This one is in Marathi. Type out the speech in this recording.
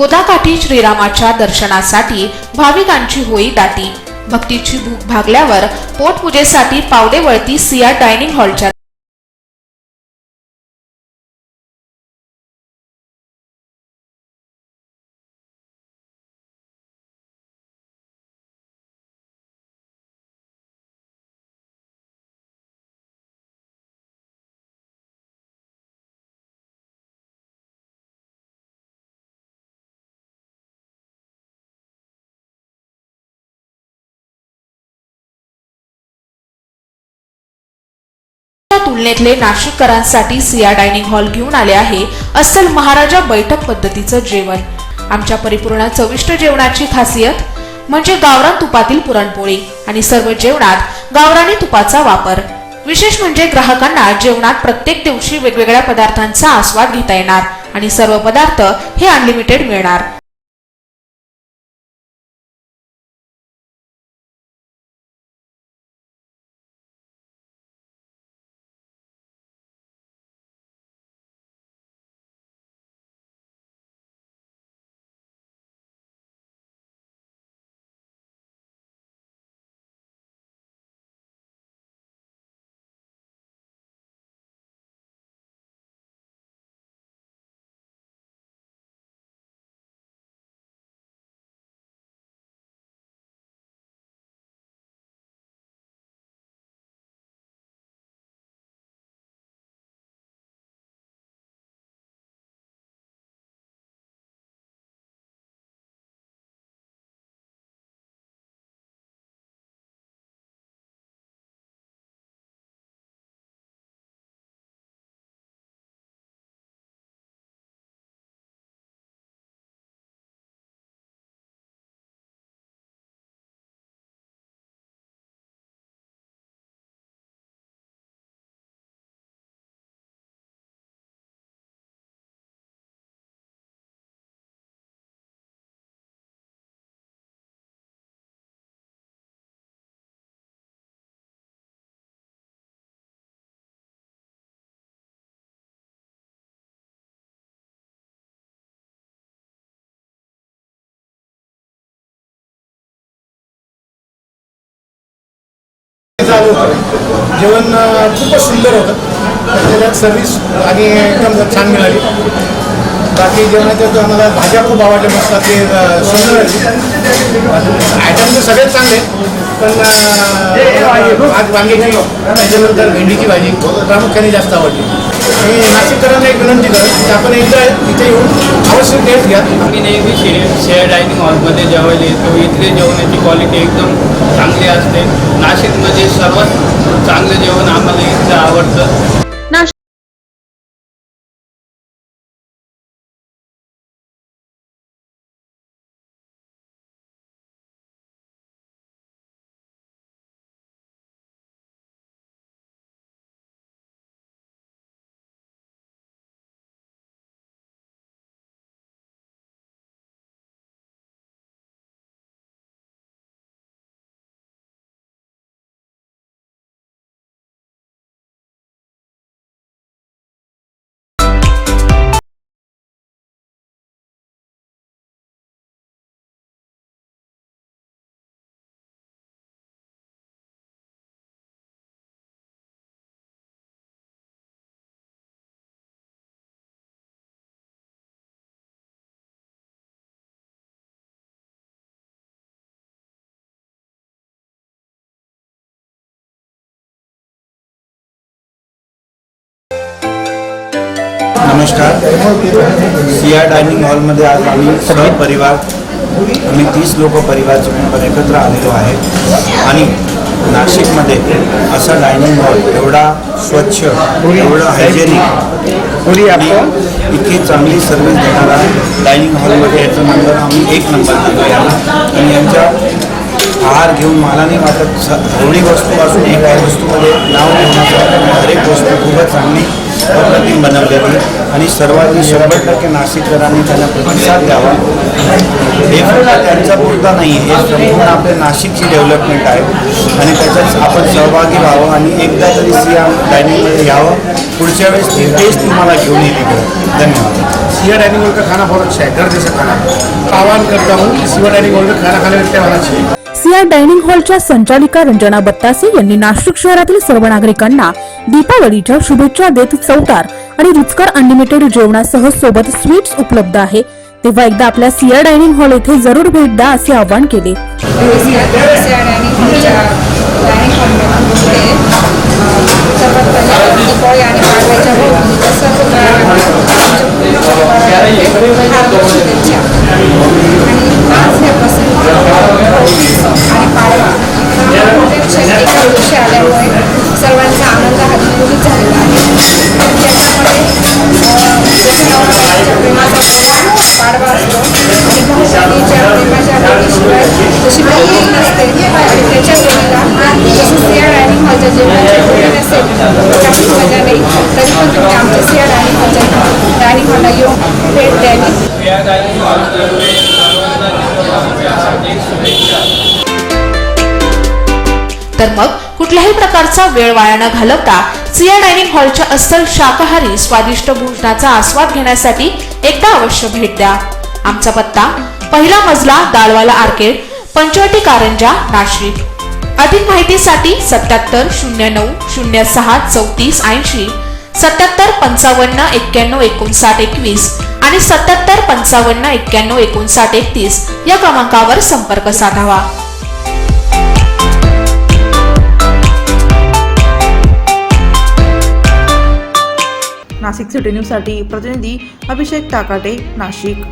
गोदाकाठी श्रीरामाच्या दर्शनासाठी भाविकांची होई दाटी. भक्तीची भूक भागल्यावर पोटपूजेसाठी पावले वळती सिया डायनिंग हॉलच्या तुलनेतले नाशिककरांसाठी सिया डायनिंग हॉल घेऊन आले आहे अस्सल महाराजा बैठक पद्धतीचं जेवण. आमच्या परिपूर्ण चविष्ट जेवणाची खासियत म्हणजे गावरान तुपातील पुरणपोळी आणि सर्व जेवणात गावरानी तुपाचा वापर. विशेष म्हणजे ग्राहकांना जेवणात प्रत्येक दिवशी वेगवेगळ्या पदार्थांचा आस्वाद घेता येणार आणि सर्व पदार्थ हे अनलिमिटेड मिळणार. चालू होतं जेवण खूपच सुंदर होतं. त्याच्यात सर्विस आणि एकदम छान मिळाली. बाकी जेवणाच्या आम्हाला भाज्या खूप आवडल्या मस्त ते सुंदर आयटम तर सगळेच चांगले पण आज वांग्याची त्याच्यानंतर भेंडीची भाजी प्रामुख्याने जास्त आवडली. मी नाशिककरांना एक विनंती करेन की आपण एकदा इथे येऊन अवश्य टेस्ट घ्या. आम्ही नेहमी शे शेअर डायनिंग हॉलमध्ये जेवायला येतो. इथले जेवणाची क्वालिटी एकदम चांगली असते. नाशिकमध्ये सर्वात चांगलं जेवण आम्हाला इथलं आवडतं. नमस्कार. सिया डायनिंग हॉलमध्ये आज आम्ही सगळे परिवार आम्ही तीस लोक परिवारचे मेंबर एकत्र आलेलो आहे. आणि नाशिकमध्ये असा डायनिंग हॉल एवढा स्वच्छ एवढं हायजेनिक आणि इतकी चांगली सर्व्हिस देणारा डायनिंग हॉलमध्ये याचा नंबर आम्ही एक नंबर दिलो याला आणि यांच्या आहार घेऊन मला नाही वाटत स एवढी वस्तूपासून एका वस्तूमध्ये नाव घेण्याचं हर एक वस्तू खूपच चांगली अप्रतिम बनवलेली आणि सर्वांनी शंभर टक्के नाशिककरांनी त्यांना प्रतिसाद द्यावा. हे फक्त त्यांचा पुरता नाही हे संपूर्ण आपल्या नाशिकची डेव्हलपमेंट आहे. आणि त्याच्यात आपण सहभागी व्हावं आणि एकदा तरी सिया डायनिंगमध्ये यावं. पुढच्या वेळेस ती टेस्ट तुम्हाला घेऊन येईल इकडे. धन्यवाद. सिया डायनिंग हॉल का खाना बहुत अच्छा है घर जैसा खाना आह्वान करता हूँ कि सिया डाइनिंग हॉल खाना खाने में क्या होना चाहिए सिया डायनिंग हॉलच्या संचालिका रंजना बत्तासे यांनी नाशिक शहरातील सर्व नागरिकांना दीपावलीच्या शुभेच्छा देत चौतार आणि रुचकर अनलिमिटेड जेवणासह सोबत स्वीट्स उपलब्ध आहे. तेव्हा एकदा आपल्या सिया डायनिंग हॉल येथे जरूर भेट द्या असे आवाहन केले. नमस्कार भाऊबीजेच्या प्रेमाच्या भेटीशिवाय जशी भाऊबीज नसते आणि त्याच्या वेळेला जसं सिया डायनिंग हॉलच्या जेवणाची भेट नसेल काही मजा नाही तरी पण तुम्ही आमच्या सिया डायनिंग हॉलच्या डायनिंग हॉलला येऊन भेट द्यावी तर मग कुठल्याही प्रकारचा वेळ वाया न घालवता सिया डायनिंग हॉलच्या अस्सल शाकाहारी स्वादिष्ट भोजनाचा आस्वाद घेण्यासाठी एकदा अवश्य भेट द्या. आमचा पत्ता पहिला मजला दालवाला आर्केड पंचवटी कारंजा नाशिक. अधिक माहितीसाठी सत्याहत्तर शून्य नऊ शून्य सहा चौतीस ऐंशी सत्याहत्तर पंचावन्न एक्क्याण्णव एकोणसाठ एकवीस आणि सत्याहत्तर पंचावन्न एक्क्याण्णव एकोणसाठ एकतीस या क्रमांकावर संपर्क साधावा. नाशिक सिटी न्यूजसाठी प्रतिनिधी अभिषेक ताकाटे नाशिक.